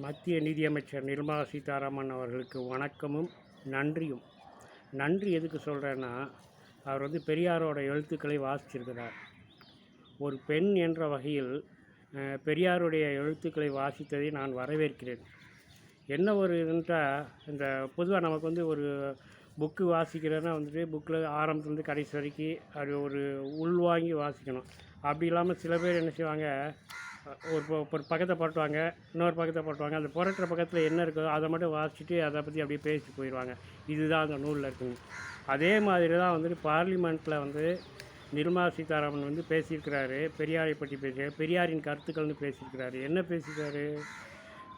மத்திய நிதியமைச்சர் நிர்மலா சீதாராமன் அவர்களுக்கு வணக்கமும் நன்றியும். நன்றி எதுக்கு சொல்கிறேன்னா அவர் வந்து பெரியாரோட எழுத்துக்களை வாசிச்சிருக்கிறார். ஒரு பெண் என்ற வகையில் பெரியாருடைய எழுத்துக்களை வாசித்ததை நான் வரவேற்கிறேன். என்ன ஒரு இதுன்ட்டா இந்த பொதுவாக நமக்கு வந்து ஒரு புக்கு வாசிக்கிறதுனா வந்துட்டு புக்கில் ஆரம்பத்துலேருந்து கடைசி வரைக்கும் அது ஒரு உள்வாங்கி வாசிக்கணும். அப்படி இல்லாமல் சில பேர் என்ன செய்வாங்க ஒரு ப- ஒரு பக்கத்தை புரட்டுவாங்க இன்னொரு பக்கத்தை போட்டுவாங்க அந்த புரட்டுற பக்கத்தில் என்ன இருக்கோ அதை மட்டும் வாசிச்சுட்டு அதை பற்றி அப்படியே பேசிட்டு போயிடுவாங்க இதுதான் அந்த நூலில் இருக்குங்க. அதே மாதிரி தான் வந்துட்டு பார்லிமெண்ட்டில் வந்து நிர்மலா சீதாராமன் வந்து பேசியிருக்கிறாரு. பெரியாரை பற்றி பேசி பெரியாரின் கருத்துக்கள்னு பேசியிருக்கிறாரு. என்ன பேசியிருக்காரு?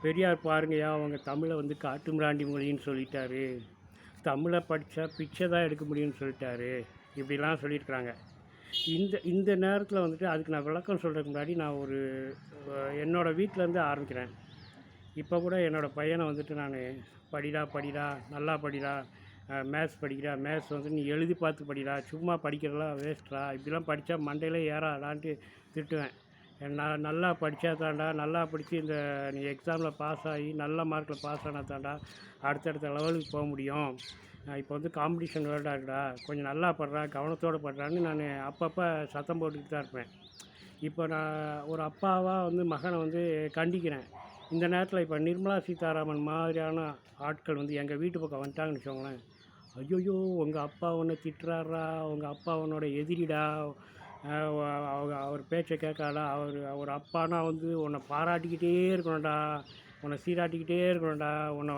பெரியார் பாருங்கய்யா அவங்க தமிழை வந்து காட்டுமிராண்டி மொழின்னு சொல்லிட்டாரு. தமிழை படித்தா பிச்சை தான் எடுக்க முடியும்னு சொல்லிட்டாரு. இப்படிலாம் சொல்லியிருக்கிறாங்க. இந்த இந்த நேரத்தில் வந்துட்டு அதுக்கு நான் விளக்கம் சொல்கிறதுக்கு முன்னாடி நான் ஒரு என்னோடய என்னோட வீட்டிலேருந்து ஆரம்பிக்கிறேன். இப்போ கூட என்னோடய பையனை வந்துட்டு நான் படிடா படிடா நல்லா படிடா மேத்ஸ் படிக்கிறா மேத்ஸ் வந்து நீ எழுதி பார்த்து படிடா சும்மா படிக்கிறதெல்லாம் வேஸ்ட்ரா இப்படிலாம் படித்தா மண்டையிலே ஏறாடான்ட்டு திட்டுவேன். நான் நல்லா படித்தா தாண்டா நல்லா படித்து இந்த நீ எக்ஸாமில் பாஸ் ஆகி நல்ல மார்க்கில் பாஸ் ஆனால் தாண்டா அடுத்தடுத்த லெவலுக்கு போக முடியும். இப்போ வந்து காம்படிஷன் வேர்ல்டாக இருக்குடா கொஞ்சம் நல்லா படுறா கவனத்தோடு படுறான்னு நான் அப்பப்போ சத்தம் போட்டுக்கிட்டு தான் இருப்பேன். இப்போ நான் ஒரு அப்பாவாக வந்து மகனை வந்து கண்டிக்கிறேன். இந்த நேரத்தில் இப்போ நிர்மலா சீதாராமன் மாதிரியான ஆட்கள் வந்து எங்கள் வீட்டு பக்கம் வந்துட்டாங்கன்னு வச்சுக்கோங்களேன். ஐயோயோ உங்கள் அப்பா உன்னை திட்டுறாரா? உங்கள் அப்பா உன்னோட எதிரிடா? அவங்க அவர் பேச்சை கேட்காடா அவர் அவர் அப்பானா வந்து உன்னை பாராட்டிக்கிட்டே இருக்கணும்டா. உன்னை சீராட்டிக்கிட்டே இருக்கணும்டா உன்னை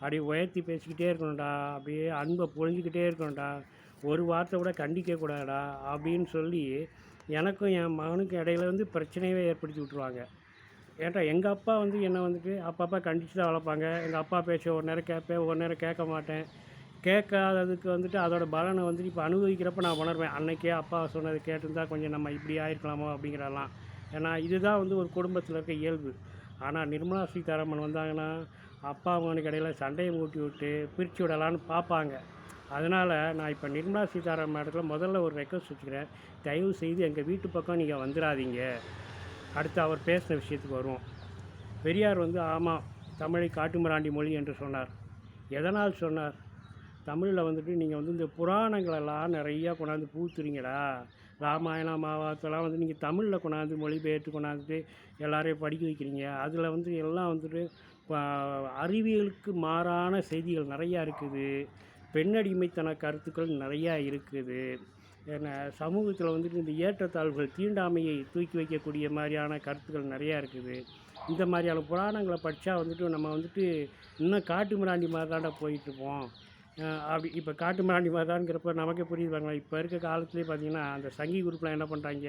அப்படியே உயர்த்தி பேசிக்கிட்டே இருக்கணும்டா அப்படியே அன்பை பொழிஞ்சிக்கிட்டே இருக்கணும்டா ஒரு வார்த்தை கூட கண்டிக்கக்கூடாதுடா அப்படின்னு சொல்லி எனக்கும் என் மகனுக்கும் இடையில வந்து பிரச்சனையே ஏற்படுத்தி விட்ருவாங்க ஏன்டா எங்கள் அப்பா வந்து என்னை வந்துட்டு அப்பப்போ கண்டித்து தான் வளர்ப்பாங்க. எங்கள் அப்பா பேச ஒரு நேரம் கேட்பேன் ஒரு நேரம் கேட்க மாட்டேன். கேட்காததுக்கு வந்துட்டு அதோட பலனை வந்துட்டு இப்போ அனுபவிக்கிறப்ப நான் உணர்வேன். அன்னைக்கே அப்பா சொன்னது கேட்டிருந்தா கொஞ்சம் நம்ம இப்படி ஆயிருக்கலாமோ அப்படிங்கிறலாம் ஏன்னா இதுதான் வந்து ஒரு குடும்பத்தில் இருக்க இயல்பு. ஆனால் நிர்மலா சீதாராமன் வந்தாங்கன்னா அப்பா அம்மனுக்கு இடையில சண்டையை மூட்டி விட்டு பிரித்து விடலான்னு பார்ப்பாங்க அதனால் நான் இப்போ நிர்மலா சீதாராமன் இடத்துல முதல்ல ஒரு ரெக்வஸ்ட் வச்சுக்கிறேன். தயவு செய்து எங்கள் வீட்டு பக்கம் நீங்கள் வந்துடாதீங்க. அடுத்து அவர் பேசின விஷயத்துக்கு வருவோம். பெரியார் வந்து ஆமாம் தமிழை காட்டுமிராண்டி மொழி என்று சொன்னார். எதனால் சொன்னார்? தமிழில் வந்துட்டு நீங்கள் வந்து இந்த புராணங்களெல்லாம் நிறையா கொண்டாந்து பூத்துறீங்களா ராமாயணம் மகாபாரதம்லாம் வந்து நீங்கள் தமிழில் கொண்டாந்து மொழிபெயர்த்து கொண்டாந்துட்டு எல்லாரையும் படிக்க வைக்கிறீங்க. அதில் வந்து எல்லாம் வந்துட்டு அறிவியலுக்கு மாறான செய்திகள் நிறையா இருக்குது. பெண்ணடிமைத்தன கருத்துக்கள் நிறையா இருக்குது. ஏன்னா சமூகத்தில் வந்துட்டு இந்த ஏற்றத்தாழ்வுகள் தீண்டாமையை தூக்கி வைக்கக்கூடிய மாதிரியான கருத்துக்கள் நிறையா இருக்குது. இந்த மாதிரியான புராணங்களை படித்தா வந்துட்டு நம்ம வந்துட்டு இன்னும் காட்டு மிராண்டி மாதிரி தாண்டா போயிட்டுருப்போம். அப்படி இப்போ காட்டு மிராண்டி மாதிரி நமக்கே புரியுது இப்போ இருக்க காலத்துலேயே பார்த்தீங்கன்னா அந்த சங்கி குரூப்லாம் என்ன பண்ணுறாங்க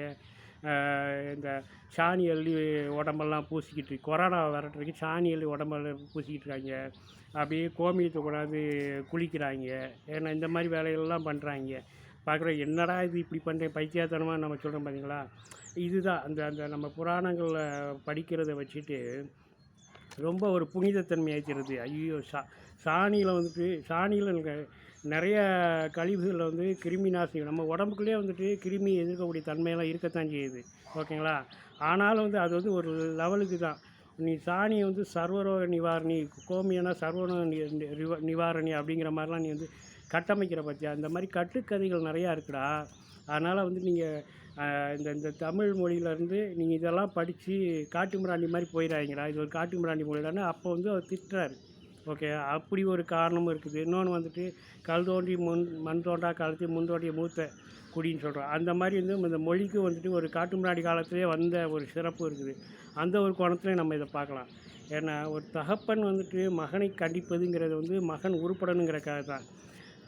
இந்த சாணி அள்ளி உடம்பெல்லாம் பூசிக்கிட்டு கொரோனா விரட்டுறதுக்கு சாணி அள்ளி உடம்பெல்லாம் பூசிக்கிட்டு இருக்காங்க. அப்படியே கோமியத்தை கொண்டாந்து குளிக்கிறாங்க. ஏன்னா இந்த மாதிரி வேலைகள்லாம் பண்ணுறாங்க பார்க்குற என்னடா இது இப்படி பண்ணுறேன் பைத்தியத்தனமாக நம்ம சொல்கிறோம் பார்த்தீங்களா இதுதான். அந்த அந்த நம்ம புராணங்களில் படிக்கிறத வச்சுட்டு ரொம்ப ஒரு புனிதத்தன்மை ஆகிக்கிறது ஐயோ சா சாணியில் வந்துட்டு சாணியில் நிறைய கழிவுகளில் வந்து கிருமி நாசினி நம்ம உடம்புக்குள்ளே வந்துட்டு கிருமி எதிர்க்கக்கூடிய தன்மையெல்லாம் இருக்கத்தான் செய்யுது. ஓகேங்களா? ஆனாலும் வந்து அது வந்து ஒரு லெவலுக்கு தான். நீ சாணியை வந்து சர்வரோக நிவாரணி கோமியனா சர்வரோக நிவாரணி அப்படிங்கிற மாதிரிலாம் நீ வந்து கட்டமைக்கிற பற்றியா இந்த மாதிரி கட்டுக்கதைகள் நிறையா இருக்குடா. அதனால் வந்து நீங்கள் இந்த இந்த தமிழ் மொழியிலேருந்து நீங்கள் இதெல்லாம் படித்து காட்டு மிராண்டி மாதிரி போயிடாதீங்கடா இது ஒரு காட்டு மிராண்டி மொழிடான்னு அப்போ வந்து அவர் திட்டுறாரு. ஓகே அப்படி ஒரு காரணமும் இருக்குது. இன்னொன்று வந்துட்டு கல் தோன்றி முன் மண் தோன்றா காலத்தில் முன் தோன்றிய மூத்த குடின்னு சொல்கிறோம் அந்த மாதிரி வந்து இந்த மொழிக்கு வந்துட்டு ஒரு காட்டு முன்னாடி காலத்திலே வந்த ஒரு சிறப்பு இருக்குது. அந்த ஒரு கோணத்துலேயும் நம்ம இதை பார்க்கலாம். ஏன்னா ஒரு தகப்பன் வந்துட்டு மகனை கண்டிப்பதுங்கிறது வந்து மகன் உருப்படணுங்கிறக்காக தான்.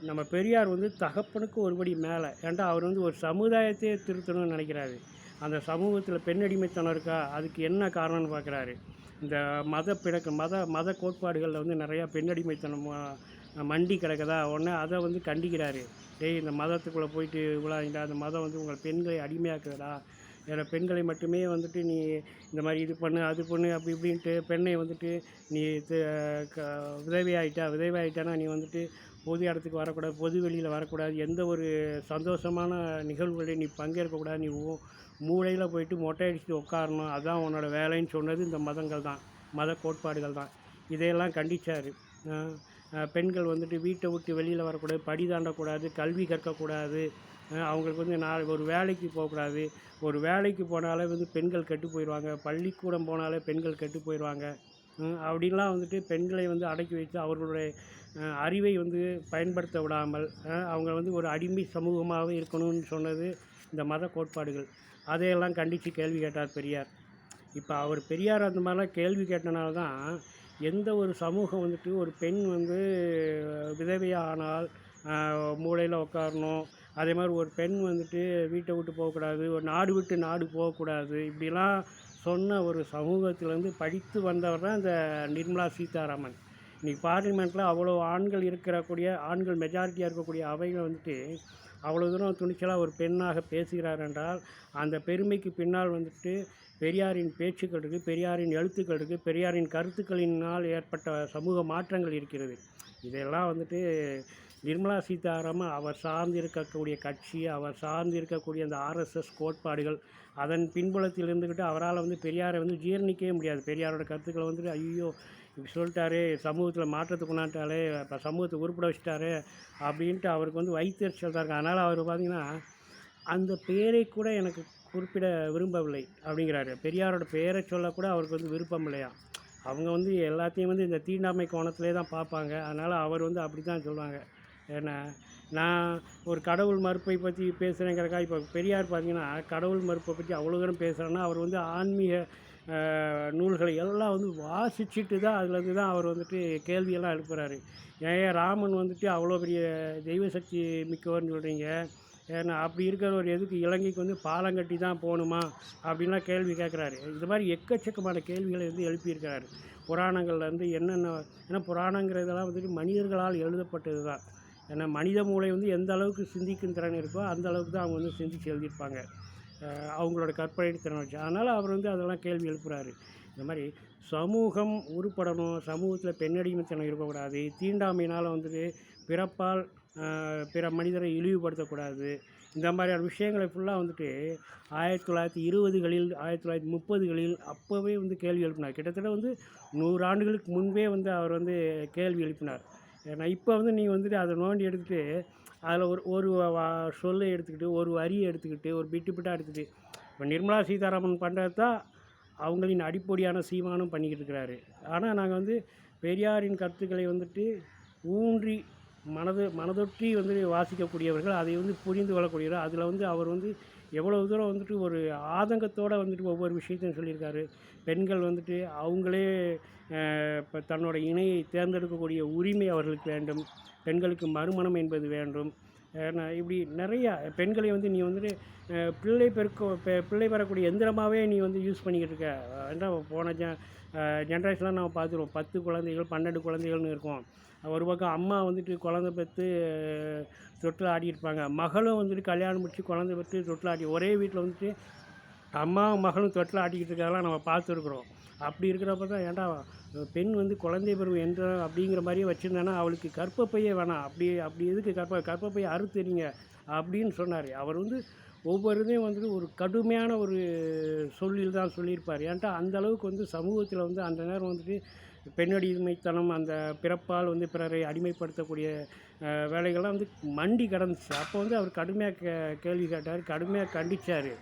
நம்ம பெரியார் வந்து தகப்பனுக்கு ஒருபடி மேலே ஏன்டா அவர் வந்து ஒரு சமுதாயத்தையே திருத்தணும்னு நினைக்கிறாரு. அந்த சமூகத்தில் பெண்ணடிமைத்தனம் இருக்கா? அதுக்கு என்ன காரணம்னு பார்க்குறாரு? இந்த மத பிணக்கு மத மத கோட்பாடுகளில் வந்து நிறையா பெண்ணடிமைத்தனம் மண்டி கிடக்குதா? உடனே அதை வந்து கண்டிக்கிறாரு. டேய் இந்த மதத்துக்குள்ளே போயிட்டு விழாங்கடா அந்த மதம் வந்து உங்களை பெண்களை அடிமையாக்குதுடா. ஏன்னா பெண்களை மட்டுமே வந்துட்டு நீ இந்த மாதிரி இது பண்ணு அது பண்ணு அப்படி இப்படின்ட்டு பெண்ணை வந்துட்டு நீ து- க- விதவையாயிட்டா ஆகிட்டானா நீ வந்துட்டு பொது இடத்துக்கு வரக்கூடாது பொது வெளியில் வரக்கூடாது எந்த ஒரு சந்தோஷமான நிகழ்வுகளையும் நீ பங்கேற்கக்கூடாது நீ மூளையில் போயிட்டு மொட்டை அடிச்சுட்டு உட்காரணும் அதுதான் உன்னோட வேலைன்னு சொன்னது இந்த மதங்கள் தான் மத கோட்பாடுகள் தான். இதையெல்லாம் கண்டித்தார் பெண்கள் வந்துட்டு வீட்டை விட்டு வெளியில் வரக்கூடாது படி தாண்டக்கூடாது கல்வி கற்கக்கூடாது அவங்களுக்கு வந்து நாளை ஒரு வேலைக்கு போகக்கூடாது. ஒரு வேலைக்கு போனாலே வந்து பெண்கள் கெட்டு போயிடுவாங்க பள்ளிக்கூடம் போனாலே பெண்கள் கெட்டு போயிடுவாங்க அப்படிலாம் அப்படின்லாம் வந்துட்டு பெண்களை வந்து அடக்கி வைத்து அவர்களுடைய அறிவை வந்து பயன்படுத்த விடாமல் அவங்க வந்து ஒரு அடிமை சமூகமாகவே இருக்கணும்னு சொன்னது இந்த மத கோட்பாடுகள். அதையெல்லாம் கண்டித்து கேள்வி கேட்டார் பெரியார். இப்போ அவர் பெரியார் அந்த மாதிரிலாம் கேள்வி கேட்டனால தான் எந்த ஒரு சமூகம் வந்துட்டு ஒரு பெண் வந்து விதவையாக ஆனால் மூளையில் உட்காரணும் அதே மாதிரி ஒரு பெண் வந்துட்டு வீட்டை விட்டு போகக்கூடாது ஒரு நாடு விட்டு நாடு போகக்கூடாது இப்படிலாம் சொன்ன ஒரு சமூகத்திலேருந்து படித்து வந்தவர் தான் இந்த நிர்மலா சீதாராமன். இன்றைக்கி பார்லிமெண்ட்டில் அவ்வளோ ஆண்கள் இருக்கிறக்கூடிய ஆண்கள் மெஜாரிட்டியாக இருக்கக்கூடிய அவைகள் வந்துட்டு அவ்வளோ தூரம் துணிச்சலாக ஒரு பெண்ணாக பேசுகிறார் என்றால் அந்த பெருமைக்கு பின்னால் வந்துட்டு பெரியாரின் பேச்சுக்கள் இருக்குது பெரியாரின் எழுத்துக்கள் இருக்குது பெரியாரின் கருத்துக்களினால் ஏற்பட்ட சமூக மாற்றங்கள் இருக்கிறது. இதெல்லாம் வந்துட்டு நிர்மலா சீதாராமன் அவர் சார்ந்து இருக்கக்கூடிய கட்சி அவர் சார்ந்து இருக்கக்கூடிய அந்த ஆர்எஸ்எஸ் கோட்பாடுகள் அதன் பின்புலத்தில் இருந்துக்கிட்டு அவரால் வந்து பெரியாரை வந்து ஜீரணிக்கவே முடியாது. பெரியாரோட கருத்துக்களை வந்துட்டு ஐயோ இப்படி சொல்லிட்டாரு சமூகத்தில் மாற்றத்தை கொண்டாட்டாலே இப்போ சமூகத்தை உருப்பட வச்சுட்டாரு அப்படின்ட்டு அவருக்கு வந்து வைத்தறிச்சல் தான் அதனால் அவர் பார்த்திங்கன்னா அந்த பேரை கூட எனக்கு குறிப்பிட விரும்பவில்லை அப்படிங்கிறாரு. பெரியாரோட பேரை சொல்லக்கூட அவருக்கு வந்து விருப்பம் இல்லையா? அவங்க வந்து எல்லாத்தையும் வந்து இந்த தீண்டாமை கோணத்திலே தான் பார்ப்பாங்க. அதனால் அவர் வந்து அப்படி தான் சொல்லுவாங்க ஏன்னா நான் ஒரு கடவுள் மறுப்பை பற்றி பேசுகிறேங்கிறக்கா இப்போ பெரியார் பார்த்தீங்கன்னா கடவுள் மறுப்பை பற்றி அவ்வளோ தூரம் பேசுகிறேன்னா அவர் வந்து ஆன்மீக நூல்களை எல்லாம் வந்து வாசிச்சுட்டு தான் அதுலேருந்து தான் அவர் வந்துட்டு கேள்வியெல்லாம் எழுப்புறாரு. ஏன் ராமன் வந்துட்டு அவ்வளோ பெரிய தெய்வ சக்தி மிக்கவர்னு சொல்கிறீங்க ஏன்னா அப்படி இருக்கிறவர் எதுக்கு இலங்கைக்கு வந்து பாலம் கட்டி தான் போகணுமா அப்படின்லாம் கேள்வி கேட்குறாரு இது மாதிரி எக்கச்சக்கமான கேள்விகளை வந்து எழுப்பியிருக்கிறாரு. புராணங்கள்லேருந்து என்னென்ன ஏன்னா புராணங்கிறதெல்லாம் வந்துட்டு மனிதர்களால் எழுதப்பட்டது தான் ஏன்னா மனித மூளை வந்து எந்த அளவுக்கு சிந்திக்கும் திறன் இருக்கோ அந்த அளவுக்கு தான் அவங்க வந்து சிந்திச்சு எழுதியிருப்பாங்க. அவங்களோட கற்பனை திறன் வச்சு. அதனால் அவர் வந்து அதெல்லாம் கேள்வி எழுப்புறாரு. இந்த மாதிரி சமூகம் உருப்படணும் சமூகத்தில் பெண்ணடிமைத்தனம் இருக்கக்கூடாது தீண்டாமையினால் வந்துட்டு பிறப்பால் பிற மனிதரை இழிவுபடுத்தக்கூடாது. இந்த மாதிரியான விஷயங்களை ஃபுல்லாக வந்துட்டு ஆயிரத்தி தொள்ளாயிரத்தி இருபதுகளில் ஆயிரத்தி தொள்ளாயிரத்தி முப்பதுகளில் அப்போவே வந்து கேள்வி எழுப்பினார். கிட்டத்தட்ட வந்து நூறு ஆண்டுகளுக்கு முன்பே வந்து அவர் வந்து கேள்வி எழுப்பினார். ஏன்னா இப்போ வந்து நீங்கள் வந்துட்டு அதை நோண்டி எடுத்துகிட்டு அதில் ஒரு ஒரு சொல்லை எடுத்துக்கிட்டு ஒரு வரியை எடுத்துக்கிட்டு ஒரு பிட்டு பிட்டாக எடுத்துக்கிட்டு இப்போ நிர்மலா சீதாராமன் பண்ணுறது தான் அவங்களின் அடிப்பொடியான சீமானும் பண்ணிக்கிட்டு இருக்கிறாரு. ஆனால் நாங்கள் வந்து பெரியாரின் கருத்துக்களை வந்துட்டு ஊன்றி மனது மனதொற்றி வந்து வாசிக்கக்கூடியவர்கள் அதை வந்து புரிந்து கொள்ளக்கூடியவர். அதில் வந்து அவர் வந்து எவ்வளோ தூரம் வந்துட்டு ஒரு ஆதங்கத்தோடு வந்துட்டு ஒவ்வொரு விஷயத்தையும் சொல்லியிருக்காரு. பெண்கள் வந்துட்டு அவங்களே இப்போ தன்னோட இணையை தேர்ந்தெடுக்கக்கூடிய உரிமை அவர்களுக்கு வேண்டும். பெண்களுக்கு மறுமணம் என்பது வேண்டும். இப்படி நிறைய பெண்களை வந்து நீ வந்துட்டு பிள்ளை பெருக்க பிள்ளை பெறக்கூடிய எந்திரமாகவே நீ வந்து யூஸ் பண்ணிக்கிட்டு இருக்க ஏன்னா போன ஜ ஜென்ரேஷன்லாம் நம்ம பார்த்துருவோம். பத்து குழந்தைகள் பன்னெண்டு குழந்தைகள்னு இருக்கும். ஒரு பக்கம் அம்மா வந்துட்டு குழந்தை பெற்று தொட்டில் ஆடிட்டு இருப்பாங்க. மகளும் வந்துட்டு கல்யாணம் முடிச்சு குழந்தை பெற்று தொட்டில் ஆடி ஒரே வீட்டில் வந்துட்டு அம்மாவும் மகளும் தொட்டில் ஆட்டிக்கிட்டு இருக்கிறதெல்லாம் நம்ம பார்த்துருக்குறோம். அப்படி இருக்கிறப்ப தான் ஏன்டா பெண் வந்து குழந்தை பருவம் என்ற அப்படிங்கிற மாதிரியே வச்சுருந்தேன்னா அவளுக்கு கற்பப்பையே வேணாம். அப்படி அப்படி எதுக்கு கற்ப கற்பப்பையை அறுத்துறீங்க? அப்படின்னு சொன்னார். அவர் வந்து ஒவ்வொரு இதையும் வந்து ஒரு கடுமையான ஒரு சொல்லில் தான் சொல்லியிருப்பார். ஏன்ட்டா அந்த அளவுக்கு வந்து சமூகத்தில் வந்து அந்த நேரம் வந்துட்டு பெண்ணடிமைத்தனம் அந்த பிறப்பால் வந்து பிறரை அடிமைப்படுத்தக்கூடிய வேலைகள்லாம் வந்து மண்டி கடந்துச்சு. அப்போ வந்து அவர் கடுமையாக கே கேள்வி கேட்டார் கடுமையாக கண்டிச்சார்.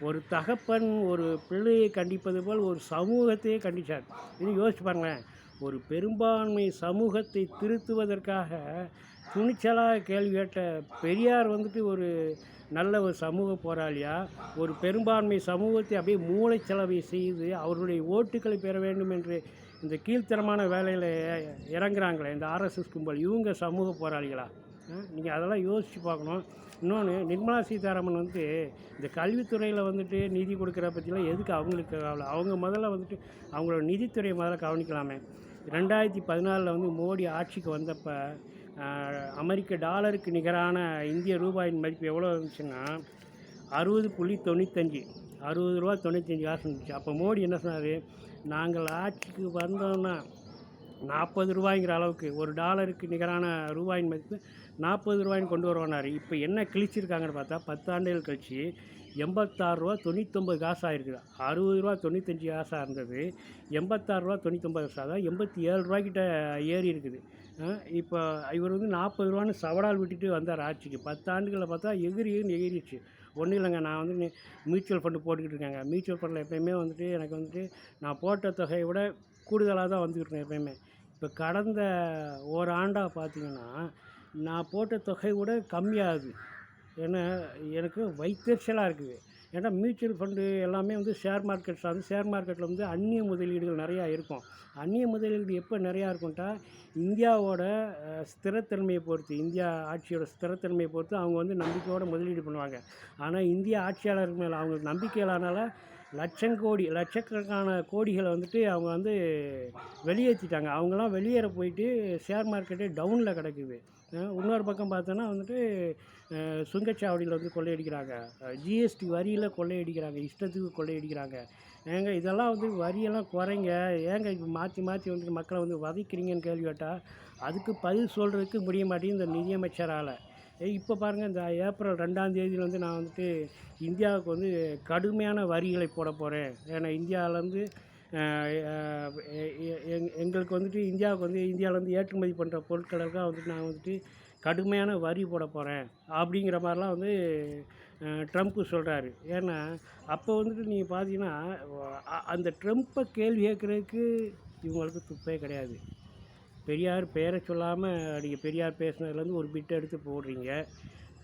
ஒரு தகப்பன் ஒரு பிள்ளையை கண்டிப்பது போல் ஒரு சமூகத்தையே கண்டிச்சார். இது யோசிச்சு பாருங்களேன் ஒரு பெரும்பான்மை சமூகத்தை திருத்துவதற்காக துணிச்சலாக கேள்வி கேட்ட பெரியார் வந்துட்டு ஒரு நல்ல ஒரு சமூக போராளியாக ஒரு பெரும்பான்மை சமூகத்தை அப்படியே மூளைச்சலவை செய்து அவர்களுடைய ஓட்டுக்களை பெற வேண்டும் என்று இந்த கீழ்த்தரமான வேலையில் இறங்குறாங்களே இந்த ஆர்எஸ்எஸ் கும்பல். இவங்க சமூக போராளிகளா? நீங்கள் அதெல்லாம் யோசித்து பார்க்கணும். இன்னொன்று நிர்மலா சீதாராமன் வந்து இந்த கல்வித்துறையில் வந்துட்டு நிதி கொடுக்குற பற்றிலாம் எதுக்கு அவங்களுக்கு கவலை? அவங்க முதல்ல வந்துட்டு அவங்களோட நிதித்துறையை முதல்ல கவனிக்கலாமே. ரெண்டாயிரத்தி பதினாலில் வந்து மோடி ஆட்சிக்கு வந்தப்போ அமெரிக்க டாலருக்கு நிகரான இந்திய ரூபாயின் மதிப்பு எவ்வளோ இருந்துச்சுன்னா அறுபது புள்ளி தொண்ணூத்தஞ்சு. அறுபது ரூபா தொண்ணூத்தஞ்சு காசு இருந்துச்சு. அப்போ மோடி என்ன சொன்னார்? நாங்கள் ஆட்சிக்கு வந்தோன்னா நாற்பது ரூபாய்ங்கிற அளவுக்கு ஒரு டாலருக்கு நிகரான ரூபாயின் மதிப்பு நாற்பது ரூபாய்ன்னு கொண்டு வருவானார். இப்போ என்ன கிழிச்சிருக்காங்கன்னு பார்த்தா பத்தாண்டுகள் கழிச்சு எண்பத்தாறு ரூபா தொண்ணூத்தொம்பது காசாக ஆயிருக்குது. அறுபது ரூபா தொண்ணூத்தஞ்சு காசாக இருந்தது. எண்பத்தாறு ரூபா தொண்ணூத்தொம்பது காசாக தான் எண்பத்தி ஏழு ரூபாய்க்கிட்ட ஏறி இருக்குது. இப்போ இவர் வந்து நாற்பது ரூபான்னு சவடால் விட்டுட்டு வந்தார் ஆட்சிக்கு. பத்தாண்டுகளில் பார்த்தா எகிரி எகிரி எகிரிச்சு. ஒன்றும் இல்லைங்க நான் வந்து மியூச்சுவல் ஃபண்டு போட்டுக்கிட்டு இருக்கேங்க. மியூச்சுவல் ஃபண்டில் எப்பயுமே வந்துட்டு எனக்கு வந்துட்டு நான் போட்ட தொகையை விட கூடுதலாக தான் வந்துக்கிட்டு எப்பயுமே. இப்போ கடந்த ஒரு ஆண்டாக பார்த்தீங்கன்னா நான் போட்ட தொகை கூட கம்மியாகுது. ஏன்னா எனக்கு வைத்தறிச்சலாக இருக்குது. ஏன்னா மியூச்சுவல் ஃபண்டு எல்லாமே வந்து ஷேர் மார்க்கெட் சார்ந்து ஷேர் மார்க்கெட்டில் வந்து அந்நிய முதலீடுகள் நிறையா இருக்கும். அந்நிய முதலீடு எப்போ நிறையா இருக்கும்ட்டா இந்தியாவோட ஸ்திரத்தன்மையை பொறுத்து இந்தியா ஆட்சியோட ஸ்திரத்தன்மையை பொறுத்து அவங்க வந்து நம்பிக்கையோடு முதலீடு பண்ணுவாங்க. ஆனால் இந்திய ஆட்சியாளர்கள் மேலே அவங்களுக்கு நம்பிக்கையிலானால லட்சங்கோடி லட்சக்கணக்கான கோடிகளை வந்துட்டு அவங்க வந்து வெளியேற்றிட்டாங்க. அவங்களாம் வெளியேற போயிட்டு ஷேர் மார்க்கெட்டு டவுனில் கிடக்குது. இன்னொரு பக்கம் பார்த்தோன்னா வந்துட்டு சுங்கச்சாவடியில் வந்து கொள்ளையடிக்கிறாங்க. ஜிஎஸ்டி வரியில் கொள்ளையடிக்கிறாங்க. இஷ்டத்துக்கு கொள்ளையடிக்கிறாங்க. ஏங்க இதெல்லாம் வந்து வரியெல்லாம் குறைங்க. ஏங்க இப்போ மாற்றி மாற்றி வந்துட்டு மக்களை வந்து வதைக்கிறீங்கன்னு கேள்வி கேட்டால் அதுக்கு பதில் சொல்கிறதுக்கு முடிய மாட்டேங்குது இந்த நிதியமைச்சரால் இப்போ பாருங்கள் இந்த ஏப்ரல் ரெண்டாம் தேதியில் வந்து நான் வந்துட்டு இந்தியாவுக்கு வந்து கடுமையான வரிகளை போட போகிறேன் ஏன்னா இந்தியாவிலேருந்து எங்களுக்கு வந்துட்டு இந்தியாவுக்கு வந்து இந்தியாவிலேருந்து ஏற்றுமதி பண்ணுற பொருட்களுக்காக வந்துட்டு நான் வந்துட்டு கடுமையான வரி போட போகிறேன் அப்படிங்கிற மாதிரிலாம் வந்து ட்ரம்ப்பு சொல்கிறாரு ஏன்னா அப்போ வந்துட்டு நீங்கள் பார்த்தீங்கன்னா அந்த ட்ரம்ப்பை கேள்வி கேட்குறதுக்கு இவங்களுக்கு துப்பே கிடையாது. பெரியார் பெயரை சொல்லாமல் நீங்கள் பெரியார் பேசுனதுலேருந்து ஒரு பிட் எடுத்து போடுறீங்க.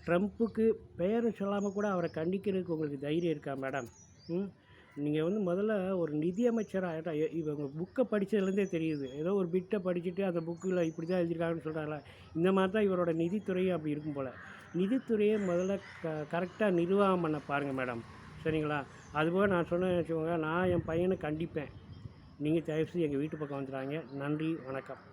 ட்ரம்ப்புக்கு பெயரை சொல்லாமல் கூட அவரை கண்டிக்கிறதுக்கு உங்களுக்கு தைரியம் இருக்கா மேடம்? ம்? நீங்கள் வந்து முதல்ல ஒரு நிதியமைச்சராக இவங்க புக்கை படித்ததுலேருந்தே தெரியுது. ஏதோ ஒரு பிட்டை படிச்சுட்டு அந்த புக்கில் இப்படி தான் எழுதியிருக்காங்கன்னு சொல்கிறாங்களா இந்த மாதிரி தான் இவரோட நிதித்துறையும் அப்படி இருக்கும் போல். நிதித்துறையை முதல்ல க கரெக்டாக நிர்வாகம் பண்ண பாருங்கள் மேடம். சரிங்களா? அதுபோல் நான் சொன்னேன் வச்சுக்கோங்க நான் என் பையனை கண்டிப்பேன். நீங்கள் தயவுசெய்து எங்கள் வீட்டு பக்கம் வந்துடுறாங்க நன்றி வணக்கம்.